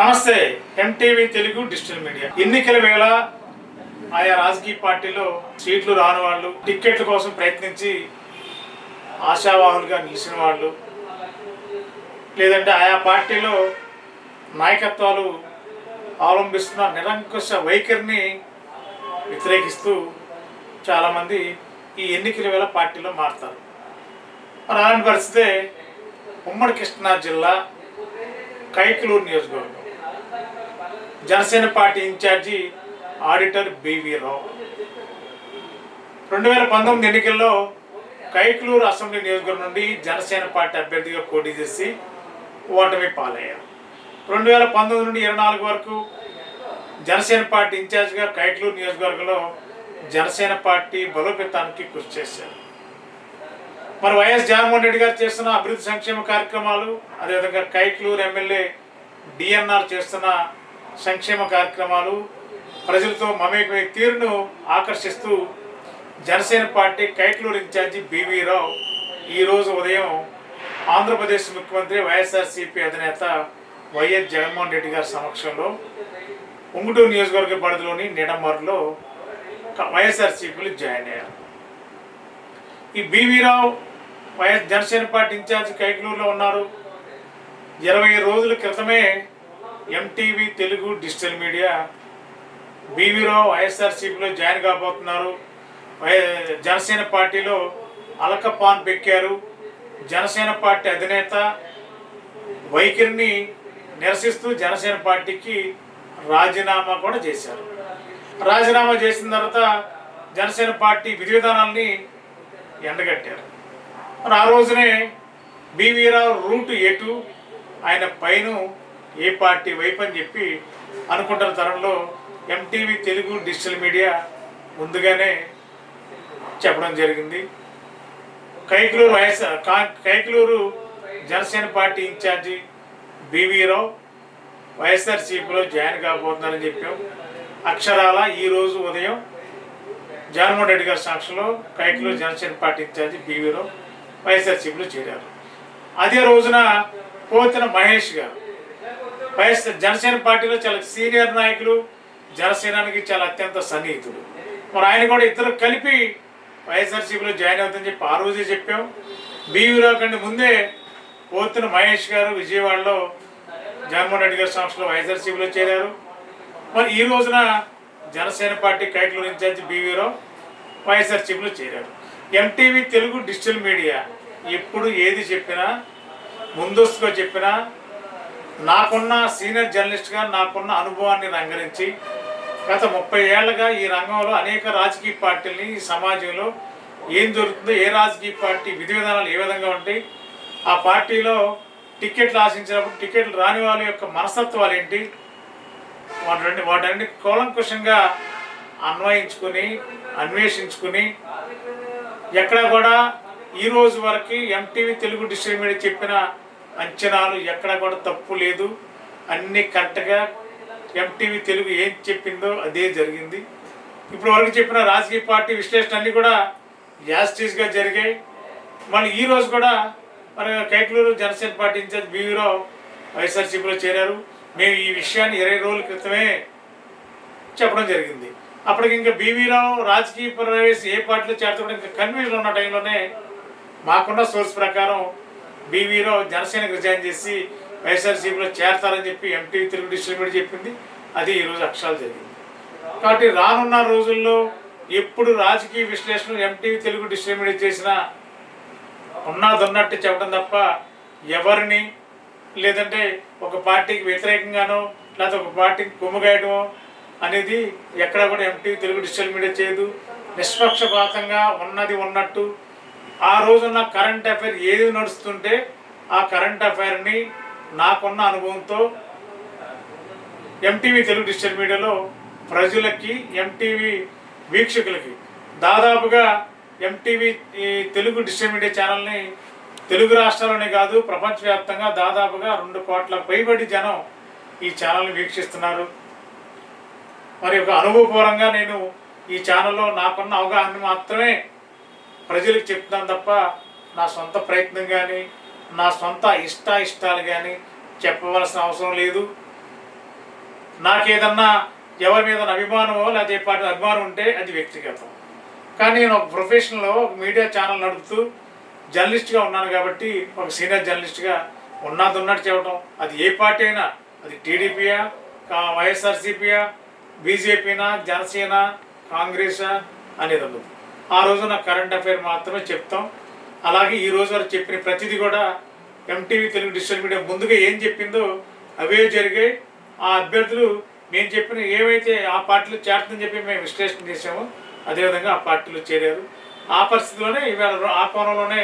నమస్తే MTV Telugu digital media. ఎన్నికల వేళ ఆయా రాజకీయ పార్టీలో సీట్లు రాని వాళ్ళు టిక్కెట్ల కోసం ప్రయత్నించి ఆశావాహులుగా నిలిచిన వాళ్ళు లేదంటే ఆయా పార్టీలో నాయకత్వాలు అవలంబిస్తున్న నిరంకుశ వైఖరిని వ్యతిరేకిస్తూ చాలామంది ఈ ఎన్నికల వేళ పార్టీలో మారుతారు. మరి అలాంటి పరిస్థితే ఉమ్మడి కృష్ణా జిల్లా కైకలూరు నియోజకవర్గం. Janasena party incharge auditor B V. రెండు వేల పంతొమ్మిది ఎన్నికల్లో కైకలూరు అసెంబ్లీ నియోజకవర్గం నుండి జనసేన పార్టీ అభ్యర్థిగా పోటీ చేసి ఓటమి పాలయ్యారు. రెండు వేల పంతొమ్మిది నుండి ఇరవై నాలుగు వరకు జనసేన పార్టీ ఇన్ఛార్జిగా కైకలూరు నియోజకవర్గంలో జనసేన పార్టీ బలోపేతానికి కృషి చేశారు. మరి వైఎస్ జగన్మోహన్ రెడ్డి గారు చేస్తున్న అభివృద్ధి సంక్షేమ కార్యక్రమాలు అదేవిధంగా కైట్లూరు ఎమ్మెల్యే డిఎన్ఆర్ చేస్తున్న సంక్షేమ కార్యక్రమాలు ప్రజలతో మమేకమై తీరును ఆకర్షిస్తూ Janasena party Kaitluru incharge BV Rao ఈరోజు ఉదయం ఆంధ్రప్రదేశ్ ముఖ్యమంత్రి వైఎస్ఆర్సీపీ అధినేత వైఎస్ జగన్మోహన్ రెడ్డి గారి సమక్షంలో ఉంగుటూరు నియోజకవర్గ పరిధిలోని నిడమర్లో వైఎస్ఆర్సీపీలు జాయిన్ అయ్యారు. ఈ B V Rao YS Janasena party in charge కైకలూరులో ఉన్నారు. ఇరవై రోజుల క్రితమే MTV Telugu digital media. B V Rao వైఎస్ఆర్సీపీలో జాయిన్ కాబోతున్నారు. వై- జనసేన పార్టీలో అలకపాన్ పెక్కారు జనసేన పార్టీ అధినేత వైఖరిని నిరసిస్తూ జనసేన పార్టీకి రాజీనామా కూడా చేశారు. రాజీనామా చేసిన తర్వాత జనసేన పార్టీ విధి విధానాల్ని ఎండగట్టారు. మరి ఆ రోజునే బీవీరావు రూటు ఎటు ఆయన పైన ఏ పార్టీ వైపు అని చెప్పి అనుకుంటున్న తరంలో ఎంటీవీ తెలుగు డిజిటల్ మీడియా ముందుగానే చెప్పడం జరిగింది. కైకలూరు వైఎస్ఆర్ కా- Kaikaluru Janasena party in charge B V Rao వైఎస్ఆర్సీపీలో జాయిన్ కాబోతున్నారని చెప్పాం. అక్షరాల ఈరోజు ఉదయం జగన్మోహన్ రెడ్డి గారి సాక్షిలో Kaikaluru Janasena party in charge B V Rao వైఎస్ఆర్సీపీలో చేరారు. అదే రోజున పోతిన మహేష్ గారు వైఎస్ జనసేన పార్టీలో చాలా సీనియర్ నాయకులు జనసేనానికి చాలా అత్యంత సన్నిహితుడు మరి ఆయన కూడా ఇద్దరు కలిపి వైఎస్ఆర్సీపీలో జాయిన్ అవుతుందని చెప్పి ఆ రోజే చెప్పాం. బీవీరావు కంటే ముందే పోతున్న మహేష్ గారు విజయవాడలో జగన్మోహన్ రెడ్డి గారి సంస్థలో వైఎస్ఆర్సీపీలో చేరారు. మరి ఈ రోజున జనసేన పార్టీ కైకలూరు నుంచి బీవీరావు వైఎస్ఆర్సీపీలో చేరారు. ఎంటీవీ తెలుగు డిజిటల్ మీడియా ఎప్పుడు ఏది చెప్పినా ముందస్తుగా చెప్పినా నాకున్న సీనియర్ జర్నలిస్ట్గా నాకున్న అనుభవాన్ని రంగరించి గత ముప్పై ఏళ్ళగా ఈ రంగంలో అనేక రాజకీయ పార్టీలని ఈ సమాజంలో ఏం జరుగుతుందో ఏ రాజకీయ పార్టీ విధి విధానాలు ఏ విధంగా ఉంటాయి ఆ పార్టీలో టికెట్లు ఆశించినప్పుడు టికెట్లు రాని వాళ్ళ యొక్క మనస్తత్వాలు ఏంటి వాటి వాటన్ని కూలంకుషంగా అన్వయించుకుని అన్వేషించుకుని ఎక్కడ కూడా ఈ రోజు వరకు ఎంటీవీ తెలుగు డిస్ట్రిక్ట్ మీడియా చెప్పిన అంచనాలు ఎక్కడ కూడా తప్పు లేదు. అన్నీ కరెక్ట్గా ఎంటీవీ తెలుగు ఏం చెప్పిందో అదే జరిగింది. ఇప్పుడు వరకు చెప్పిన రాజకీయ పార్టీ విశ్లేషణ అన్నీ కూడా యాస్టీస్గా జరిగాయి. మళ్ళీ ఈరోజు కూడా మన Kaikaluru Janasena party in charge B V Rao వైఎస్ఆర్సీపీలో చేరారు. మేము ఈ విషయాన్ని ఇరవై రోజుల క్రితమే చెప్పడం జరిగింది. అప్పటికి ఇంకా బీవీరావు రాజకీయ ప్రవేశం ఏ పార్టీలో చేర్చడం ఇంకా కన్ఫ్యూజన్ ఉన్న టైంలోనే మాకున్న సోర్స్ ప్రకారం బీవీలో జనసేనకు రిజైన్ చేసి వైఎస్ఆర్సీపీలో చేరతారని చెప్పి ఎంటీవీ తెలుగు డిస్ట్రిబ్యూట్ చెప్పింది. అది ఈరోజు అక్షరాలు జరిగింది. కాబట్టి రానున్న రోజుల్లో ఎప్పుడు రాజకీయ విశ్లేషణ ఎంటీవీ తెలుగు డిస్ట్రిబ్యూట్ చేసినా ఉన్నది ఉన్నట్టు చెప్పడం తప్ప ఎవరిని లేదంటే ఒక పార్టీకి వ్యతిరేకంగానో లేకపోతే ఒక పార్టీకి కొమ్ముగాయటమో అనేది ఎక్కడ కూడా ఎంటీవీ తెలుగు డిజిటల్ మీడియా చేయదు. నిష్పక్షపాతంగా ఉన్నది ఉన్నట్టు ఆ రోజున్న కరెంట్ అఫైర్ ఏది నడుస్తుంటే ఆ కరెంట్ అఫైర్ని నాకున్న అనుభవంతో ఎంటీవీ తెలుగు డిజిటల్ మీడియాలో ప్రజలకి ఎంటీవీ వీక్షకులకి దాదాపుగా ఎంటీవీ ఈ తెలుగు డిజిటల్ మీడియా ఛానల్ని తెలుగు రాష్ట్రాల్లోనే కాదు ప్రపంచవ్యాప్తంగా దాదాపుగా రెండు కోట్ల పైబడి జనం ఈ ఛానల్ని వీక్షిస్తున్నారు. మరి ఒక అనుభవపూర్వంగా నేను ఈ ఛానల్లో నాకున్న అవగాహన మాత్రమే ప్రజలకు చెప్తున్నాను తప్ప నా సొంత ప్రయత్నం కానీ నా సొంత ఇష్ట ఇష్టాలు కానీ చెప్పవలసిన అవసరం లేదు. నాకేదన్నా ఎవరి మీద అభిమానమో లేకపోతే పాటి పార్టీ అభిమానం ఉంటే అది వ్యక్తిగతం. కానీ నేను ఒక ప్రొఫెషనల్లో ఒక మీడియా ఛానల్ నడుపుతూ జర్నలిస్ట్గా ఉన్నాను కాబట్టి ఒక సీనియర్ జర్నలిస్ట్గా ఉన్నది ఉన్నట్టు చెప్పడం అది ఏ పార్టీ అయినా అది టీడీపీయా వైఎస్ఆర్సీపీయా బీజేపీనా జనసేన కాంగ్రెసా అనేది ఉండదు. ఆ రోజు నా కరెంట్ అఫైర్ మాత్రమే చెప్తాం. అలాగే ఈ రోజు వరకు చెప్పిన ప్రతిదీ కూడా ఎంటీవీ తెలుగు డిజిటల్ మీడియా ముందుగా ఏం చెప్పిందో అవే జరిగాయి. ఆ అభ్యర్థులు నేను చెప్పిన ఏవైతే ఆ పార్టీలో చేరుతుందని చెప్పి మేము విశ్లేషణ చేసామో అదేవిధంగా ఆ పార్టీలో చేరారు. ఆ పరిస్థితిలోనే ఇవాళ ఆ కోణంలోనే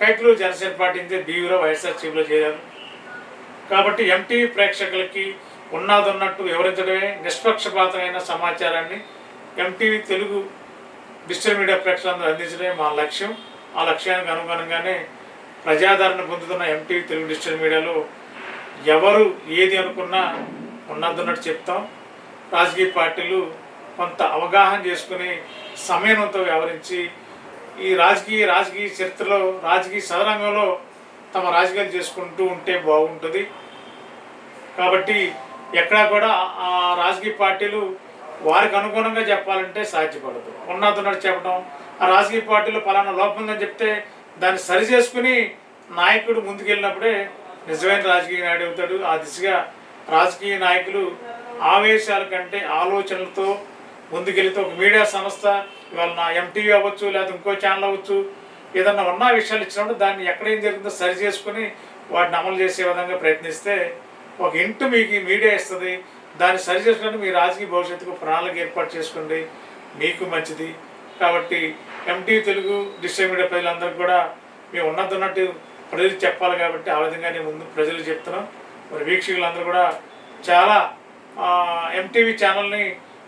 కైకులు జనసేన పార్టీ నుంచి బీవీలో వైఎస్ఆర్సీపీలో చేరారు. కాబట్టి ఎంటీవీ ప్రేక్షకులకి ఉన్నది ఉన్నట్టు వివరించడమే నిష్పక్షపాతమైన సమాచారాన్ని ఎంటీవీ తెలుగు డిజిటల్ మీడియా ప్రేక్షకులందరూ అందించడమే మా లక్ష్యం. ఆ లక్ష్యానికి అనుగుణంగానే ప్రజాదరణ పొందుతున్న ఎంటీవీ తెలుగు డిజిటల్ మీడియాలో ఎవరు ఏది అనుకున్నా ఉన్నదన్నట్టు చెప్తాం. రాజకీయ పార్టీలు కొంత అవగాహన చేసుకుని సమయంతో వ్యవహరించి ఈ రాజకీయ రాజకీయ చరిత్రలో రాజకీయ సదరంగంలో తమ రాజకీయాలు చేసుకుంటూ ఉంటే బాగుంటుంది. కాబట్టి ఎక్కడా కూడా ఆ రాజకీయ పార్టీలు వారికి అనుగుణంగా చెప్పాలంటే సాధ్యపడదు. ఉన్నతున్నట్టు చెప్పడం ఆ రాజకీయ పార్టీలో పలానా లోపం ఉందని చెప్తే దాన్ని సరి చేసుకుని నాయకుడు ముందుకెళ్ళినప్పుడే నిజమైన రాజకీయ నాయుడు అవుతాడు. ఆ దిశగా రాజకీయ నాయకులు ఆవేశాల కంటే ఆలోచనలతో ముందుకెళ్తే ఒక మీడియా సంస్థ ఇవాళ నా ఎంటీవీ అవ్వచ్చు లేదా ఇంకో ఛానల్ అవ్వచ్చు ఏదన్నా ఉన్న విషయాలు ఇచ్చినప్పుడు దాన్ని ఎక్కడేం జరిగిందో సరి చేసుకుని వాటిని అమలు చేసే విధంగా ప్రయత్నిస్తే ఒక ఇంటు మీకు మీడియా ఇస్తుంది. దాన్ని సరి చేసుకుంటే మీ రాజకీయ భవిష్యత్తుకు ప్రణాళిక ఏర్పాటు చేసుకోండి. మీకు మంచిది. కాబట్టి ఎంటీ తెలుగు డిస్ట్రిక్ట్ మీడియా ప్రజలందరికీ కూడా మేము ఉన్నది ఉన్నట్టు ప్రజలు చెప్పాలి కాబట్టి ఆ విధంగా నేను ముందు ప్రజలు చెప్తున్నాం. మరి వీక్షకులందరూ కూడా చాలా ఎంటీవీ ఛానల్ని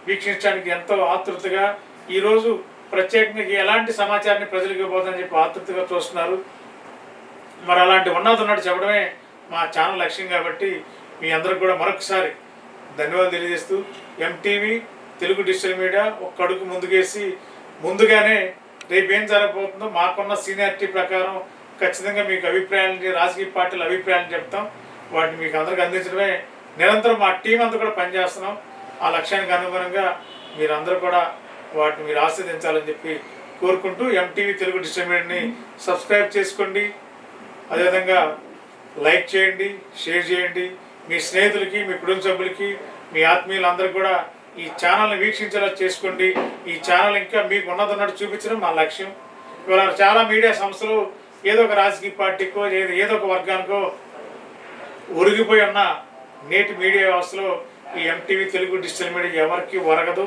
వీక్షించడానికి ఎంతో ఆతృతగా ఈరోజు ప్రత్యేకంగా ఎలాంటి సమాచారాన్ని ప్రజలకు ఇవ్వబోదని చెప్పి ఆతృతగా చూస్తున్నారు. మరి అలాంటి ఉన్నది ఉన్నట్టు చెప్పడమే మా ఛానల్ లక్ష్యం కాబట్టి మీ అందరికి కూడా మరొకసారి ధన్యవాదాలు తెలియజేస్తూ ఎంటీవీ తెలుగు డిజిటల్ మీడియా ఒక్క అడుగు ముందుకేసి ముందుగానే రేపు ఏం జరగబోతుందో మాకున్న సీనియారిటీ ప్రకారం ఖచ్చితంగా మీకు అభిప్రాయాలని రాజకీయ పార్టీల అభిప్రాయాలను చెప్తాం. వాటిని మీకు అందరికి అందించడమే. నిరంతరం మా టీం అంతా కూడా పనిచేస్తున్నాం. ఆ లక్ష్యానికి అనుగుణంగా మీరందరూ కూడా వాటిని మీరు ఆస్వాదించాలని చెప్పి కోరుకుంటూ ఎంటీవీ తెలుగు డిజిటల్ మీడియాని సబ్స్క్రైబ్ చేసుకోండి. అదేవిధంగా లైక్ చేయండి షేర్ చేయండి. మీ స్నేహితులకి మీ కుటుంబ సభ్యులకి మీ ఆత్మీయులందరికీ కూడా ఈ ఛానల్ని వీక్షించేలా చేసుకోండి. ఈ ఛానల్ ఇంకా మీకు ఉన్నది ఉన్నట్టు చూపించడం మా లక్ష్యం. ఇవాళ చాలా మీడియా సంస్థలు ఏదో ఒక రాజకీయ పార్టీకో ఏదో ఏదో ఒక వర్గానికో ఒరిగిపోయి ఉన్న నేటి మీడియా వ్యవస్థలో ఈ ఎంటీవీ తెలుగు డిజిటల్ మీడియా ఎవరికి ఒరగదు.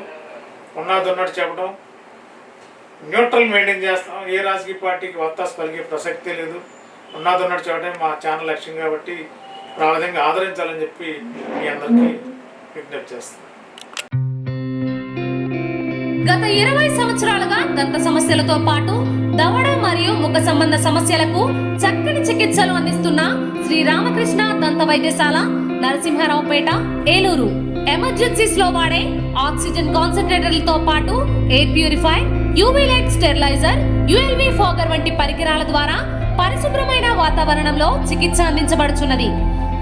ఉన్నది ఉన్నట్టు చెప్పడం. న్యూట్రల్ మెయింటైన్ చేస్తాం. ఏ రాజకీయ పార్టీకి వత్తాసు పలికే ప్రసక్తే లేదు. ఉన్నది ఉన్నట్టు చెప్పడం మా ఛానల్ లక్ష్యం కాబట్టి ఆ విధంగా ఆదరించాలని చెప్పి మీ అందరికీ విజ్ఞప్తి చేస్తాం గత ఇరవై సంవత్సరాలుగా దంత సమస్యలతో పాటు దవడ మరియు ముఖ సంబంధ సమస్యలకు చక్కని చికిత్సలు అందిస్తున్న శ్రీ రామకృష్ణ దంత వైద్యశాల నరసింహారావుపేట ఏలూరు. ఎమర్జెన్సీస్లో వాడే ఆక్సిజన్ కాన్సన్ట్రేటర్లతో పాటు air purify UV light steriliser ULV fogger వంటి పరికరాల ద్వారా పరిశుభ్రమైన వాతావరణంలో చికిత్స అందించబడుచున్నది.